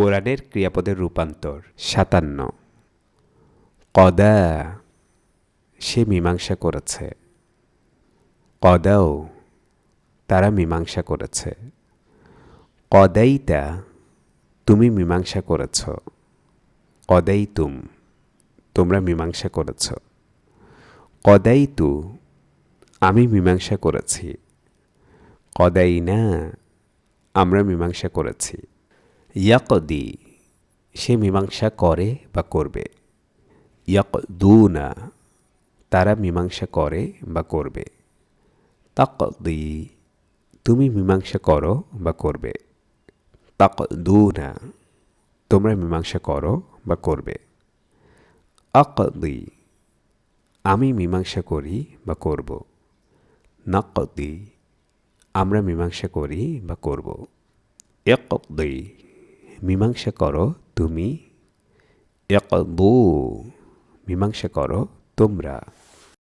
কোরআনের ক্রিয়াপদের রূপান্তর, সাতান্ন। কদা সে মীমাংসা করেছে। কদাও, তারা মীমাংসা করেছে। কদাইতা, তুমি মীমাংসা করেছ। কদাই তুম তোমরা মীমাংসা করেছ। কদাই তু আমি মীমাংসা করেছি। কদাই না আমরা মীমাংসা করেছি। ইয়াকদি, সে মীমাংসা করে বা করবে। ইয়াক না তারা মীমাংসা করে বা করবে। তাকদি, তুমি মীমাংসা করো বা করবে। তাক না তোমরা মীমাংসা করো বা করবে। আকদি, আমি মীমাংসা করি বা করব। নাকদি, আমরা মীমাংসা করি বা করব। একদি মীমাংসা করো তুমি একদু মীমাংসা করো তোমরা।